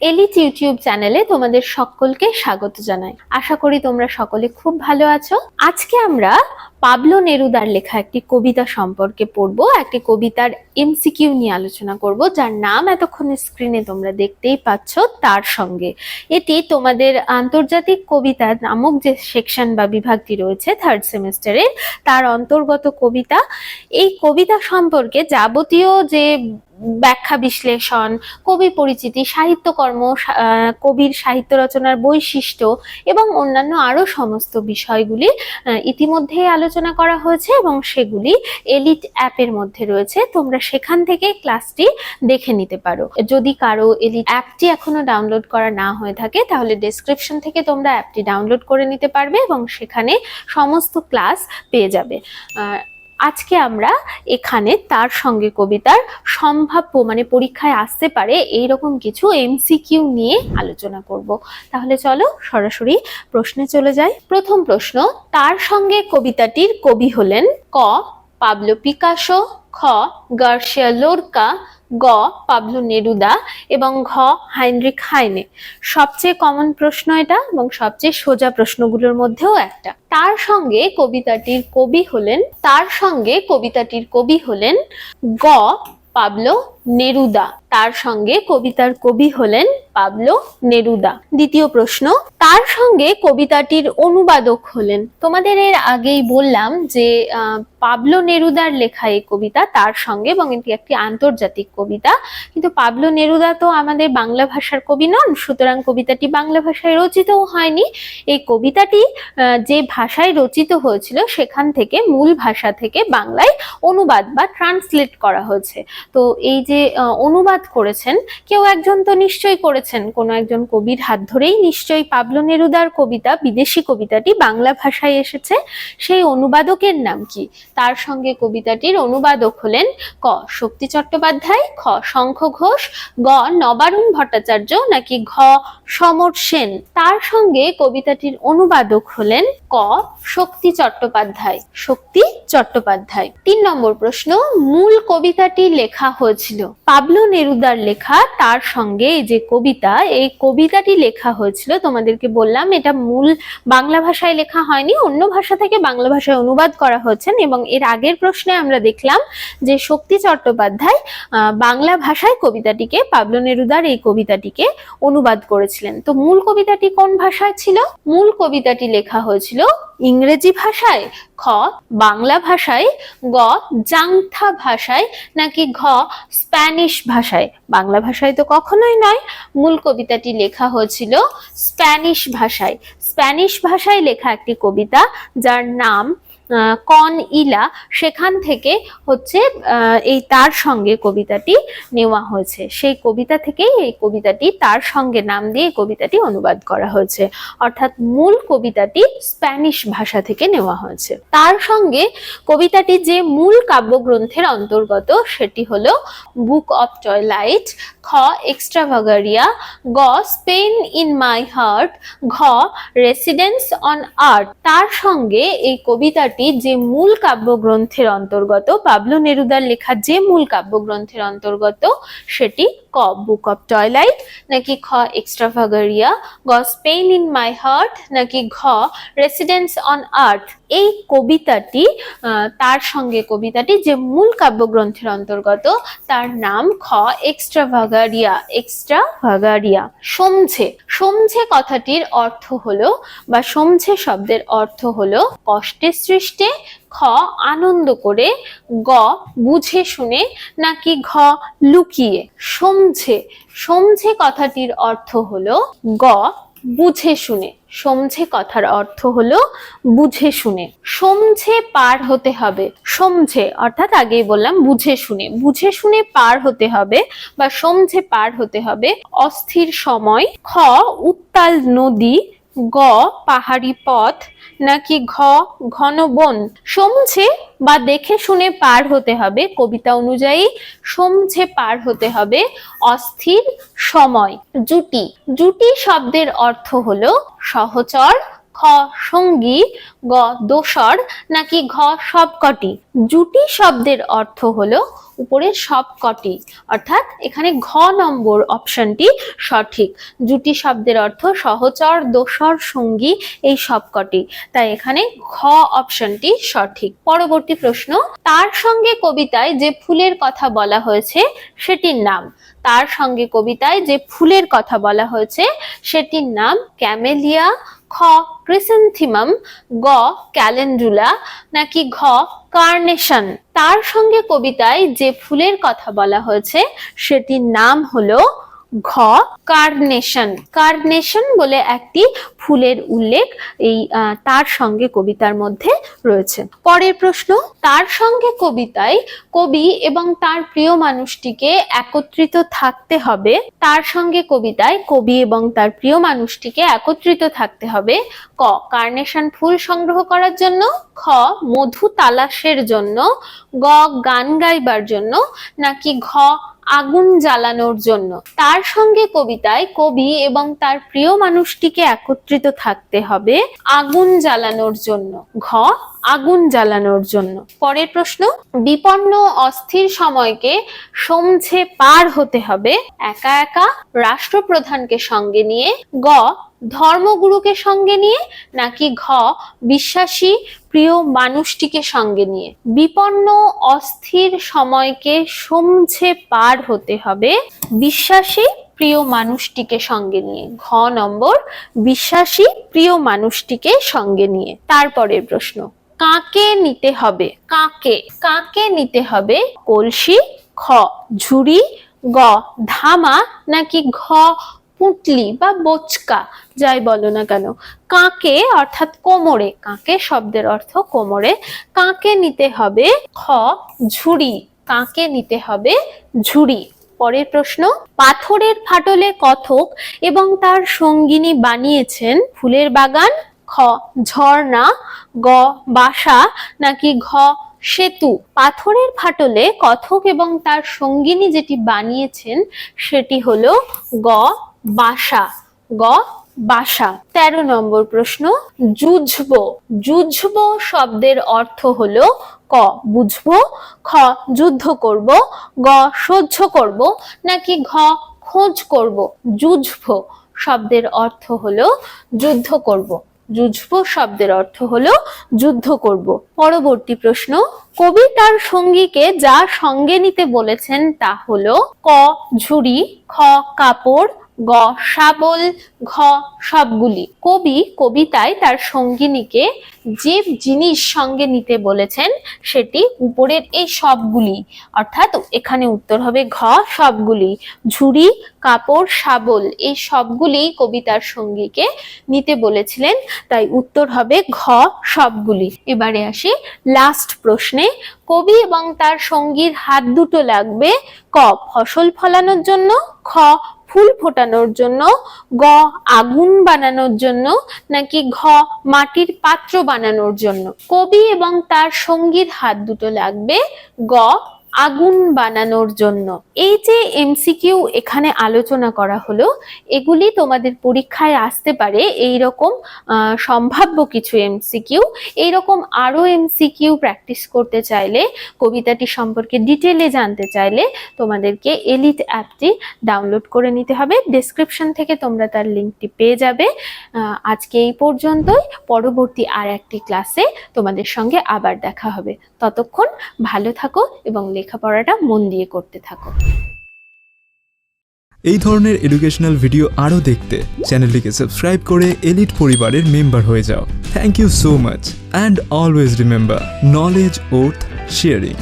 Elite YouTube চ্যানেলে তোমাদের সকলকে স্বাগত জানাই। আশা করি তোমরা সকলে খুব ভালো আছো। আজকে আমরা পাবলো নেরুদার লেখা একটি কবিতা সম্পর্কে পড়ব, একটি কবিতার এমসিকিউ নিয়ে আলোচনা করব, যার নাম এতক্ষণ স্ক্রিনে তোমরা দেখতেই পাচ্ছ, তার সঙ্গে। এটি তোমাদের আন্তর্জাতিক কবিতা নামক যে সেকশন বা বিভাগটি রয়েছে থার্ড সেমিস্টারের তার অন্তর্গত কবিতা। এই কবিতা সম্পর্কে যাবতীয় যে ব্যাখ্যা বিশ্লেষণ, কবি পরিচিতি, সাহিত্যকর্ম কবির সাহিত্য রচনার বৈশিষ্ট্য এবং অন্যান্য আরও সমস্ত বিষয়গুলি ইতিমধ্যেই আলোচনা করা হয়েছে এবং সেগুলি এলিট অ্যাপের মধ্যে রয়েছে। তোমরা সেখান থেকে ক্লাসটি দেখে নিতে পারো। যদি কারও এলিট অ্যাপটি এখনও ডাউনলোড করা না হয়ে থাকে, তাহলে ডেসক্রিপশন থেকে তোমরা অ্যাপটি ডাউনলোড করে নিতে পারবে এবং সেখানে সমস্ত ক্লাস পেয়ে যাবে। আজকে আমরা এখানে তার সঙ্গে কবিতার সম্ভাব্য মানে পরীক্ষায় আসতে পারে এই রকম কিছু এমসিকিউ নিয়ে আলোচনা করব। তাহলে চলো সরাসরি প্রশ্নে চলে যাই। প্রথম প্রশ্ন, তার সঙ্গে কবিতাটির কবি হলেন ক পাবলো পিকাসো খ গার্সিয়া লোরকা গ পাবলো নেরুদা এবং ঘ. হাইনরিক হাইনে সবচেয়ে কমন প্রশ্ন এটা এবং সবচেয়ে সোজা প্রশ্নগুলোর মধ্যেও একটা। তার সঙ্গে কবিতাটির কবি হলেন, তার সঙ্গে কবিতাটির কবি হলেন গ. Pablo Neruda. তার সঙ্গে কবিতার কবি হলেন পাবলো নেরুদা। দ্বিতীয় প্রশ্ন, তার সঙ্গে কবিতাটির অনুবাদক হলেন। তোমাদের এর আগেই বললাম যে পাবলো নেরুদার লেখা এই কবিতা তার সঙ্গে এবং এটি একটি আন্তর্জাতিক কবিতা। কিন্তু পাবলো নেরুদা তো আমাদের বাংলা ভাষার কবি নন, সুতরাং কবিতাটি বাংলা ভাষায় রচিতও হয়নি। এই কবিতাটি যে ভাষায় রচিত হয়েছিল সেখান থেকে মূল ভাষা থেকে বাংলায় অনুবাদ বা ট্রান্সলেট করা হয়েছে। তো এই যে অনুবাদ করেছেন, কেউ একজন তো নিশ্চয়ই করেছেন। কোনো একজন কবির হাত ধরেই নিশ্চয়ই পাবলো নেরুদার কবিতা, বিদেশি কবিতাটি বাংলা ভাষায় এসেছে। সেই অনুবাদকের নাম কি? তার সঙ্গে কবিতাটির অনুবাদক হলেন ক, শক্তি চট্টোপাধ্যায়, খ, শঙ্খ ঘোষ, গ, নবারুণ ভট্টাচার্য, নাকি ঘ, সমর সেন। তার সঙ্গে কবিতাটির অনুবাদক হলেন ক, শক্তি চট্টোপাধ্যায়। শক্তি চট্টোপাধ্যায়। তিন নম্বর প্রশ্ন, মূল কবিতাটি লেখা হয়েছিল পাবলো নেরুদার লেখা, তার সঙ্গে এই যে কবিতা, এই কবিতাটি লেখা হয়েছিল, তোমাদেরকে বললাম, এটা মূল বাংলা ভাষায় লেখা হয়নি, অন্য ভাষা থেকে বাংলা ভাষায় অনুবাদ করা হয়েছেন এবং এর আগের প্রশ্নে আমরা দেখলাম যে শক্তি চট্টোপাধ্যায় বাংলা ভাষায় কবিতাটিকে, পাবলো নেরুদার এই কবিতাটিকে অনুবাদ করেছিলেন। তো মূল কবিতাটি কোন ভাষায় ছিল? মূল কবিতাটি লেখা হয়েছিল ইংরেজি ভাষায় খ, বাংলা ভাষায় গ, জাংথা ভাষায় নাকি ঘ, স্প্যানিশ ভাষায়। বাংলা ভাষায় তো কখনোই নয়, মূল কবিতাটি লেখা হয়েছিল স্প্যানিশ ভাষায়। স্প্যানিশ ভাষায় লেখা একটি কবিতা যার নাম কন ইলা সেখান থেকে হচ্ছে এই তার সঙ্গে কবিতাটি নেওয়া হয়েছে। সেই কবিতা থেকেই এই কবিতাটি, তার সঙ্গে নাম দিয়ে কবিতাটি অনুবাদ করা হয়েছে। অর্থাৎ মূল কবিতাটি স্প্যানিশ ভাষা থেকে নেওয়া হয়েছে। তার সঙ্গে কবিতাটি যে মূল কাব্যগ্রন্থের অন্তর্গত, সেটি হলো বুক অফ টয়লাইট খ এক্সট্রাভাগারিয়া গ স্পেন ইন মাই হার্ট ঘ রেসিডেন্স অন আর্ট তার সঙ্গে এই কবিতাটি যে মূল কাব্যগ্রন্থের অন্তর্গত, পাবলো নেরুদার লেখা যে মূল কাব্যগ্রন্থের অন্তর্গত, সেটি ক বুক অফ টয়লাইট নাকি খ এক্সট্রাভাগারিয়া গ স্পেন ইন মাই হার্ট নাকি ঘ রেসিডেন্স অন আর্থ এই কবিতাটি তার সঙ্গে কবিতাটি যে মূল কাব্যগ্রন্থের অন্তর্গত, তার নাম খ এক্সট্রাভাগারিয়া এক্সট্রাভাগারিয়া সমঝে সমঝে কথাটির অর্থ হলো বা সমঝে শব্দের অর্থ হলো কষ্টে সৃষ্টে খ আনন্দ করে, গ বুঝে শুনে নাকি ঘ লুকিয়ে। সমঝে সমঝে কথাটির অর্থ হলো গ বুঝে শুনে। সমঝে কথার অর্থ হলো বুঝে শুনে। সমঝে পার হতে হবে। সমঝে, অর্থাৎ আগেই বললাম বুঝে শুনে। বুঝে শুনে পার হতে হবে বা সমঝে পার হতে হবে অস্থির সময়, খ, উত্তাল নদী, গ, পাহাড়ি পথ নাকি ঘ, ঘন বন? সমঝে বা দেখে শুনে পার হতে হবে। কবিতা অনুযায়ী সমঝে পার হতে হবে। অস্থির সময়। জুটি। জুটি শব্দের অর্থ হলো সহচর খ সঙ্গী, গ দোসর, নাকি ঘ সবকটি? জুটি শব্দের অর্থ হলো উপরের সবকটি। অর্থাৎ এখানে ঘ নম্বর অপশনটি সঠিক। জুটি শব্দের অর্থ সহচর, দোসর, সঙ্গী, এই সবকটি। তাই এখানে ঘ অপশনটি সঠিক। পরবর্তী প্রশ্ন, তার সঙ্গে কবিতায় যে ফুলের কথা বলা হয়েছে, সেটির নাম? তার সঙ্গে কবিতায় যে ফুলের কথা বলা হয়েছে, সেটির নাম ক্যামেলিয়া খ ক্রিসেন্থিমাম, গ ক্যালেন্ডুলা, নাকি ঘ কার্নেশন। তার সঙ্গে কবিতায় যে ফুলের কথা বলা হয়েছে, সেটির নাম হলো ঘ, কার্নেশন। কার্নেশন বলে একটি ফুলের উল্লেখ এই তার সঙ্গে কবিতার মধ্যে রয়েছে। পরের প্রশ্ন, তার সঙ্গে কবিতায় কবি এবং তার প্রিয় মানুষটিকে একত্রিত থাকতে হবে। তার সঙ্গে কবিতায় কবি এবং তার প্রিয় মানুষটিকে একত্রিত থাকতে হবে। ক, কার্নেশন ফুল সংগ্রহ করার জন্য। খ, মধু তালাশের জন্য। গ, গান গাইবার জন্য। নাকি ঘ আগুন জ্বালানোর জন্য। তার সঙ্গে কবিতায় কবি এবং তার প্রিয় মানুষটিকে একত্রিত থাকতে হবে আগুন জ্বালানোর জন্য। ঘ, আগুন জ্বালানোর জন্য। পরের প্রশ্ন, বিপন্ন অস্থির সময়কে সমঝে পার হতে হবে একা একা রাষ্ট্রপ্রধানকে সঙ্গে নিয়ে। গ ধর্মগুরুকে সঙ্গে নিয়ে নাকি ঘ, বিশ্বাসী, প্রিয় মানুষটিকে সঙ্গে নিয়ে? বিপন্ন, অস্থির সময়কে সমঝে পার হতে হবে বিশ্বাসী, প্রিয় মানুষটিকে সঙ্গে নিয়ে। ঘ নম্বর, বিশ্বাসী, প্রিয় মানুষটিকে সঙ্গে নিয়ে। তারপরের প্রশ্ন, কাকে নিতে হবে? কাকে? কাকে নিতে হবে? কলসি, খ, ঝুড়ি, গ, ধামা নাকি ঘ পুঁটলি বা বোচকা, যাই বলো না কেন। কাকে অর্থাৎ কোমরে, কাকে শব্দের অর্থ কোমরে, কাকে নিতে হবে খ, ঝুড়ি, কাকে নিতে হবে ঝুড়ি। পরের প্রশ্ন, পাথরের ফাটলে কথক এবং তার সঙ্গিনী বানিয়েছেন ফুলের বাগান, খ, ঝর্ণা, গ, বাসা, নাকি ঘ, সেতু। পাথরের ফাটলে কথক এবং তার সঙ্গিনী যেটি বানিয়েছেন, সেটি হলো গ বাসা। গ, বাসা। তেরো নম্বর প্রশ্ন, যুঝব। যুঝব শব্দের অর্থ হলো ক, বুঝব, খ, যুদ্ধ করব, গ, সহ্য করব, নাকি ঘ, খোঁজ করব। যুঝব শব্দের অর্থ হলো যুদ্ধ করব। যুঝব শব্দের অর্থ হলো যুদ্ধ করব। পরবর্তী প্রশ্ন, কবি তার সঙ্গীকে যা সঙ্গে নিতে বলেছেন তা হলো ক, ঝুড়ি, খ, কাপড় গ শাবল ঘ, সবগুলি। কবি কবিতায় তার সঙ্গিনীকে যে জিনিস সঙ্গে নিতে বলেছেন, সেটি উপরের এই সবগুলি। অর্থাৎ এখানে উত্তর হবে ঘ, সবগুলি। ঝুড়ি, কাপড় শাবল এই সবগুলি কবিতার সঙ্গীকে নিতে বলেছিলেন, তাই উত্তর হবে ঘ, সবগুলি। এবারে আসি লাস্ট প্রশ্নে। কবি এবং তার সঙ্গীর হাত দুটো লাগবে, ক, ফসল ফলানোর জন্য, খ ফুল ফোটানোর জন্য, গ, আগুন বানানোর জন্য, নাকি ঘ, মাটির পাত্র বানানোর জন্য। কবি এবং তার সঙ্গীর হাত দুটো লাগবে, গ আগুন বানানোর জন্য। এই যে এমসিকিউ এখানে আলোচনা করা হলো, এগুলি তোমাদের পরীক্ষায় আসতে পারে। এই রকম সম্ভাব্য কিছু এমসিকিউ। এইরকম আরও এমসিকিউ প্র্যাকটিস করতে চাইলে, কবিতাটি সম্পর্কে ডিটেলে জানতে চাইলে, তোমাদেরকে এলিট অ্যাপটি ডাউনলোড করে নিতে হবে। ডেসক্রিপশন থেকে তোমরা তার লিঙ্কটি পেয়ে যাবে। আজকে এই পর্যন্তই। পরবর্তী আর একটি ক্লাসে তোমাদের সঙ্গে আবার দেখা হবে। ততক্ষণ ভালো থাকো এবং লেখাপড়াটা মন দিয়ে করতে থাকো। এই ধরনের এডুকেশনাল ভিডিও আরও দেখতে চ্যানেলটিকে সাবস্ক্রাইব করে এলিট পরিবারের মেম্বার হয়ে যাও। Thank you so much and always remember knowledge worth sharing